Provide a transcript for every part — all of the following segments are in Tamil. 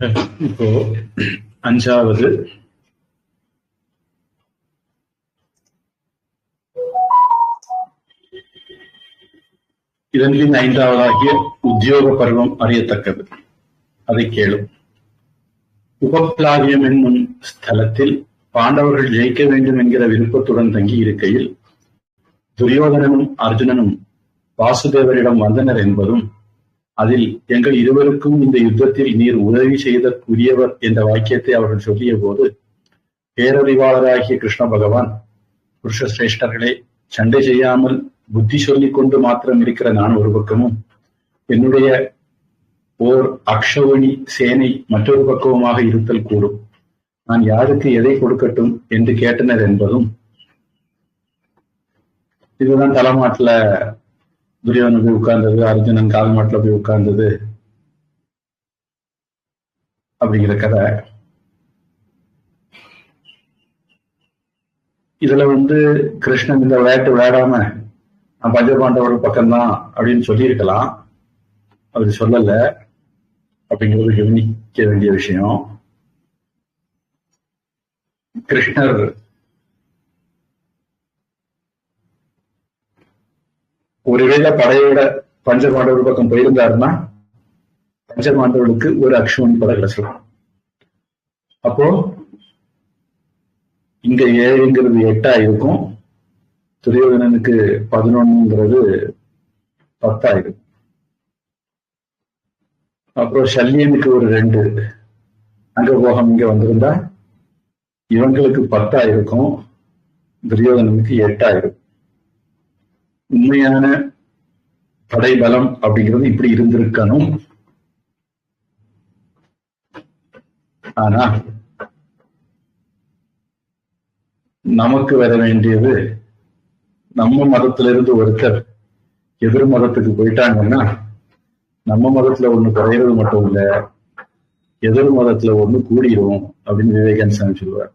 இப்போ அஞ்சாவது. இதன்பின் ஐந்தாவதாகிய உத்தியோக பருவம் அறியத்தக்கது. அதை கேளும். உபப்ளாவியம் என்னும் ஸ்தலத்தில் பாண்டவர்கள் ஜெயிக்க வேண்டும் என்கிற விருப்பத்துடன் தங்கி இருக்கையில் துரியோதனனும் அர்ஜுனனும் வாசுதேவரிடம் வந்தனர் என்பதும் அதில் எங்கள் இருவருக்கும் இந்த யுத்தத்தில் நீர் உதவி செய்தற்குரியவர் என்ற வாக்கியத்தை அவர்கள் சொல்லிய போது பேரறிவாளராகிய கிருஷ்ண பகவான் புருஷ சிரேஷ்டர்களே சண்டை செய்யாமல் புத்தி சொல்லிக் கொண்டு மாத்திரம் இருக்கிற நான் ஒரு பக்கமும் என்னுடைய ஓர் அக்ஷவணி சேனை மற்றொரு பக்கமுமாக இருத்தல் கூடும். நான் யாருக்கு எதை கொடுக்கட்டும் என்று கேட்டனர் என்பதும் இதுதான் தலைமாட்டில் துரியோதனன் போய் உட்கார்ந்தது அர்ஜுனன் கால் மாட்டில் போய் உட்கார்ந்தது அப்படிங்கிற கதை. இதுல வந்து கிருஷ்ணன் இந்த விளையாட்டு விளையாடாம நான் பஞ்சபாண்டவோட பக்கம்தான் அப்படின்னு சொல்லியிருக்கலாம். அப்படி சொல்லல. அப்படிங்கிறது கவனிக்க வேண்டிய விஷயம். கிருஷ்ணர் ஒருவேளை படையோட பஞ்சபாண்டவர் பக்கம் போயிருந்தாருன்னா பஞ்சபாண்டவர்களுக்கு ஒரு அக்ஷுவன் படம் கிடைச்சிடும் அப்போ இங்க ஏழுங்கிறது எட்டா இருக்கும். துரியோதனனுக்கு பதினொன்னுங்கிறது பத்தாயிரம் அப்புறம் சல்லியனுக்கு ஒரு ரெண்டு. அங்க போகம் இங்க வந்திருந்தா இவங்களுக்கு பத்தா இருக்கும். துரியோதனனுக்கு எட்டாயிரம் உண்மையான படை பலம் அப்படிங்கிறது இப்படி இருந்திருக்கணும். ஆனா நமக்கு வர வேண்டியது நம்ம மதத்திலிருந்து ஒருத்தர் எதிர் மதத்துக்கு போயிட்டாங்கன்னா நம்ம மதத்துல ஒண்ணு குறையிறது மட்டும் இல்ல எதிர் மதத்துல ஒண்ணு கூடிரும் அப்படின்னு விவேகன் சாமி சொல்லுவார்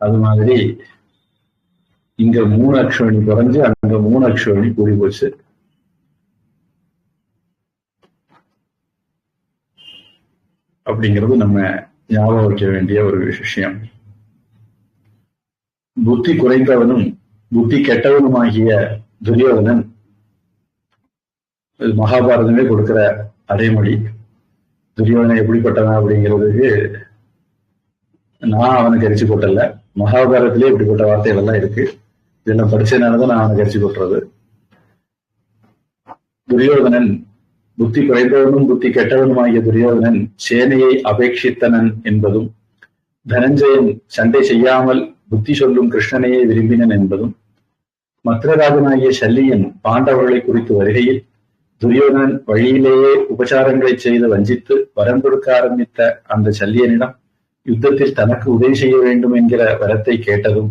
அது மாதிரி இங்க மூணு அக்ஷவணி குறைஞ்சு அங்க மூணு அக்ஷவணி கூடி போச்சு. அப்படிங்கிறது நம்ம ஞாபகம் வைக்க வேண்டிய ஒரு விஷயம். புத்தி குறைந்தவனும் புத்தி கெட்டவனுமாகிய துரியோதனன் மகாபாரதமே கொடுக்கிற அடைமொழி. துரியோதனன் எப்படிப்பட்டவன் அப்படிங்கிறதுக்கு நான் அவனுக்கு அரிச்சு போட்டல மகாபாரதத்திலே இப்படிப்பட்ட வார்த்தைகள் எல்லாம் இருக்கு. இதெல்லாம் படிச்சதுனாலதான் நான் அவனுக்கு அரிச்சு கொட்டுறது. துரியோதனன் புத்தி குறைந்தவனும் புத்தி கெட்டவனுமாகிய துரியோதனன் சேனையை அபேட்சித்தனன் என்பதும் தனஞ்சயன் சண்டை செய்யாமல் புத்தி சொல்லும் கிருஷ்ணனையே விரும்பினன் என்பதும் மத்ரராஜனாகிய சல்லியன் பாண்டவர்களை குறித்து வருகையில் துரியோதனன் வழியிலேயே உபச்சாரங்களை செய்து வஞ்சித்து வரம் கொடுக்க ஆரம்பித்த அந்த சல்லியனிடம் யுத்தத்தில் தனக்கு உதவி செய்ய வேண்டும் என்கிற வரத்தை கேட்டதும்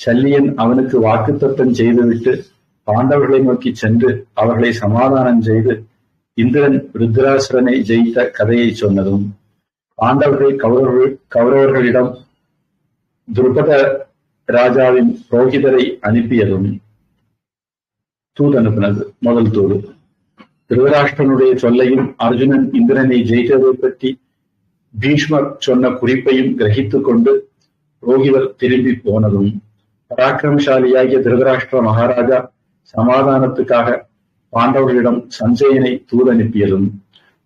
சல்லியன் அவனுக்கு வாக்குத்தத்தம் செய்துவிட்டு பாண்டவர்களை நோக்கி சென்று அவர்களை சமாதானம் செய்து இந்திரன் ருத்ராசுரனை ஜெயித்த கதையை சொன்னதும் பாண்டவர்கள் கௌரவர்கள் கௌரவர்களிடம் துருபத ராஜாவின் புரோகிதரை அனுப்பியதும் தூது அனுப்பினது முதல் தூது. திருதராஷ்டிரனுடைய சொல்லையும் அர்ஜுனன் இந்திரனை ஜெயித்ததை பற்றி பீஷ்மர் சொன்ன குறிப்பையும் கிரகித்துக் கொண்டு புரோகிதர் திரும்பி போனதும் பராக்கிரமசாலியாகிய திருதராஷ்டிர மகாராஜா சமாதானத்துக்காக பாண்டவர்களிடம் சஞ்சயனை தூது அனுப்பியதும்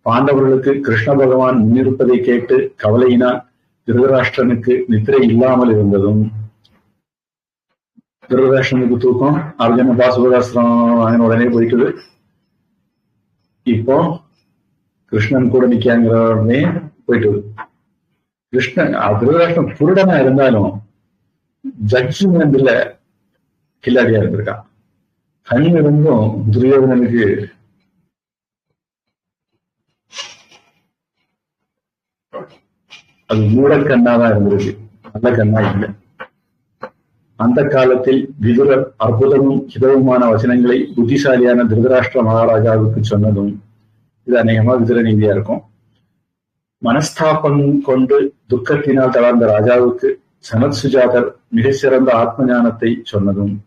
பாண்டவர்களுக்கு கிருஷ்ண பகவான் முன்னிருப்பதை கேட்டு கவலையினால் திருதராஷ்டிரனுக்கு நித்திரை இல்லாமல் இருந்ததும். திருதராஷ்டிரனுக்கு தூக்கம் அர்ஜுன பாசுபதாசிரம் உடனே போய்க்குது. இப்போ கிருஷ்ணன் கூட நிக்காங்கிற உடனே போயிட்டு கிருஷ்ணன் திருதராஷ்டிரம் புருடனா இருந்தாலும் ஜட்ஜ்மெண்ட்ல கில்லாடியா இருந்திருக்கான் கண் இருந்தும் துரியோதனனுக்கு அது மூடக்கண்ணாதான் இருந்திருக்கு. நல்ல கண்ணா இல்லை. அந்த காலத்தில் விதுரர் அற்புதமும் ஹிதவுமான வசனங்களை புத்திசாலியான திருதராஷ்டிர மகாராஜாவுக்கு சொன்னதும் இது அநேகமா விதுர நீதியா இருக்கும். மனஸ்தாபம் கொண்டு துக்கத்தினால் தளர்ந்த ராஜாவுக்கு சனத் சுஜாதர் மிக சிறந்த ஆத்ம ஞானத்தை சொன்னதும்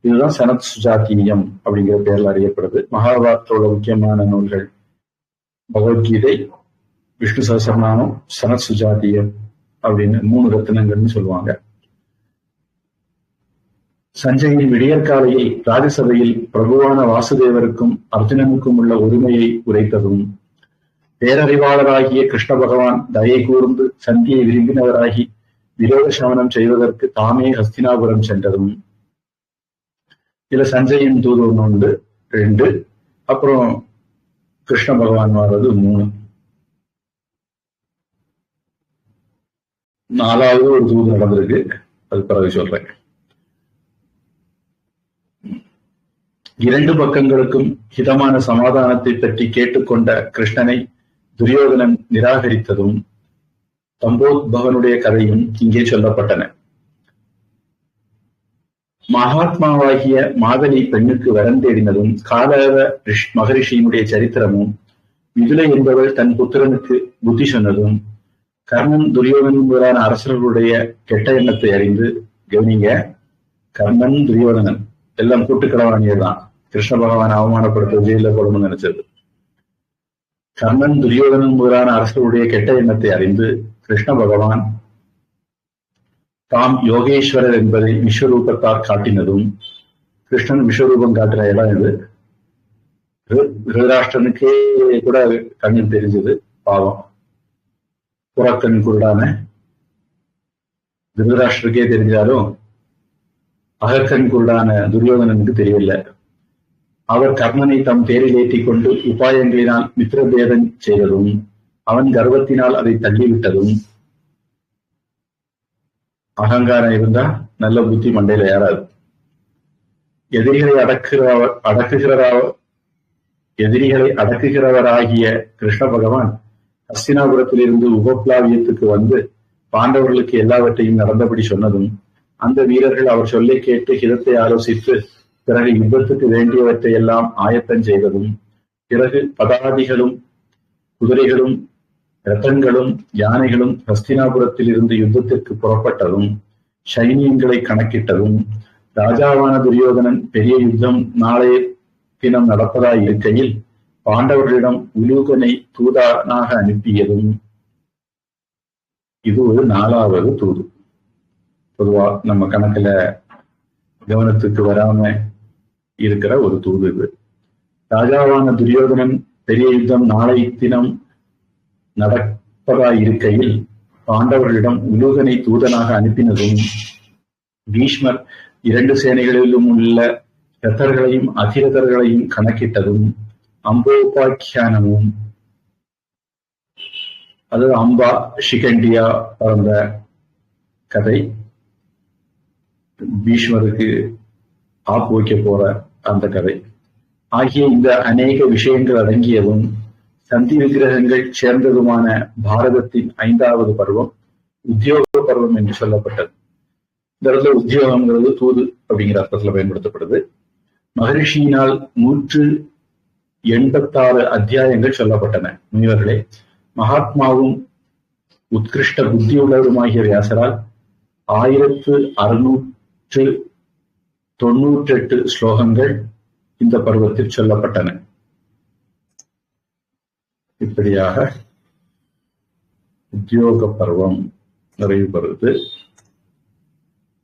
இதுதான் சனத் சுஜாத்தியம் அப்படிங்கிற பெயரில் அறியப்படுது. மகாபாரத்தோட முக்கியமான நூல்கள் பகவத்கீதை விஷ்ணு சகசரநாமம் சனத் சுஜாதியம் அப்படின்னு மூணு ரத்தினங்கள்னு சொல்லுவாங்க. சஞ்சயின் விடியற்காலையில் ராஜசபையில் பிரபுவான வாசுதேவருக்கும் அர்ஜுனனுக்கும் உள்ள உரிமையை உரைத்ததும் பேரறிவாளராகிய கிருஷ்ண பகவான் தயை கூர்ந்து சந்தியை விரும்பினவராகி விரோத சமனம் செய்வதற்கு தாமே ஹஸ்தினாபுரம் சென்றதும் இதுல சஞ்சயின் தூது ஒண்ணு உண்டு ரெண்டு அப்புறம் கிருஷ்ண பகவான் வர்றது மூணு. நாலாவது ஒரு தூது நடந்திருக்கு அது பிறகு சொல்றேன். இரண்டு பக்கங்களுக்கும் ஹிதமான சமாதானத்தை பற்றி கேட்டுக்கொண்ட கிருஷ்ணனை துரியோதனன் நிராகரித்ததும் தம்போத்பவனுடைய கதையும் இங்கே சொல்லப்பட்டன. மகாத்மாவாகிய மாதவி பெண்ணுக்கு வரம் தேடினதும் காலவ மகரிஷியினுடைய சரித்திரமும் மிதுலை என்பவள் தன் புத்திரனுக்கு புத்தி சொன்னதும் கர்ணன் துரியோதனன் முதலான அரசர்களுடைய கெட்ட எண்ணத்தை அறிந்து கவனிங்க கர்ணன் துரியோதனன். எல்லாம் கூட்டுக்கடவாணியர் தான் கிருஷ்ண பகவான் அவமானப்படுத்த ஜெயில போடணும்னு நினைச்சது. கர்ணன் துரியோதனன் முதலான அரசர்களுடைய கெட்ட எண்ணத்தை அறிந்து கிருஷ்ண பகவான் தாம் யோகேஸ்வரர் என்பதை விஸ்வரூபத்தால் காட்டினதும் கிருஷ்ணன் விஸ்வரூபம் காட்டுற இடம் இது திருதராஷ்டிரனுக்கே கூட கண்ணில் தெரிஞ்சது பாவம். புறக்கண் குருடான திருதராஷ்டிரக்கே தெரிஞ்சாலும் அகக்கண் குருடான துரியோதனனுக்கு தெரியல அவர் கர்ணனை தம் பேரில் ஏற்றிக் கொண்டு உபாயங்களினால் மித்திரபேதம் செய்ததும் அவன் கர்வத்தினால் அதை தள்ளிவிட்டதும் அகங்காரம் இருந்தா நல்ல புத்தி மண்டையில ஏறாது. எதிரிகளை அடக்குகிறவ அடக்குகிறவராக எதிரிகளை அடக்குகிறவராகிய கிருஷ்ண பகவான் ஹஸ்தினாபுரத்திலிருந்து உபப்ளாவியத்துக்கு வந்து பாண்டவர்களுக்கு எல்லாவற்றையும் நடந்தபடி சொன்னதும் அந்த வீரர்கள் அவர் சொல்லை கேட்டு ஹிதத்தை ஆலோசித்து பிறகு யுத்தத்துக்கு வேண்டியவற்றை எல்லாம் ஆயத்தம் செய்ததும் பிறகு பதாதிகளும் குதிரைகளும் ரத்தங்களும் யானைகளும் ஹஸ்தினாபுரத்தில் இருந்து யுத்தத்திற்கு புறப்பட்டதும் சைனியங்களை கணக்கிட்டதும் ராஜாவான துரியோதனன் பெரிய யுத்தம் நாளைய தினம் நடப்பதாய் இருக்கையில் பாண்டவர்களிடம் உலூகனை தூதானாக அனுப்பியதும். இது ஒரு நாலாவது தூது. பொதுவா நம்ம கணக்குல கவனத்துக்கு வராம இருக்கிற ஒரு தூது இது. ராஜாவான துரியோதனன் பெரிய யுத்தம் நாளை தினம் நடப்பதாயிருக்கையில் பாண்டவர்களிடம் உலூகனை தூதனாக அனுப்பினதும் பீஷ்மர் இரண்டு சேனைகளிலும் உள்ள ரத்தர்களையும் அதிரதர்களையும் கணக்கிட்டதும் அம்போபாக்கியானமும். அது அம்பா ஷிகண்டியா பிறந்த கதை. பீஷ்மருக்கு ஆப்பு வைக்க போற அந்த கதை. ஆகிய இந்த அநேக விஷயங்கள் அடங்கியதும் சந்தி விக்கிரகங்கள் சேர்ந்ததுமான பாரதத்தின் ஐந்தாவது பருவம் உத்தியோக பருவம் என்று சொல்லப்பட்டது. இந்த இடத்துல உத்தியோகம்ங்கிறது தூது அப்படிங்கிற அர்த்தத்துல பயன்படுத்தப்படுது. மகரிஷியினால் நூற்று எண்பத்தாறு அத்தியாயங்கள் சொல்லப்பட்டன. முனிவர்களே மகாத்மாவும் உத்கிருஷ்ட புத்தியுள்ளவருமாகிய வியாசரால் ஆயிரத்து அறுநூற்று தொன்னூற்றி எட்டு ஸ்லோகங்கள் இந்த பருவத்தில் சொல்லப்பட்டன. இப்படியாக உத்தியோக பருவம் நிறைவு பெறுது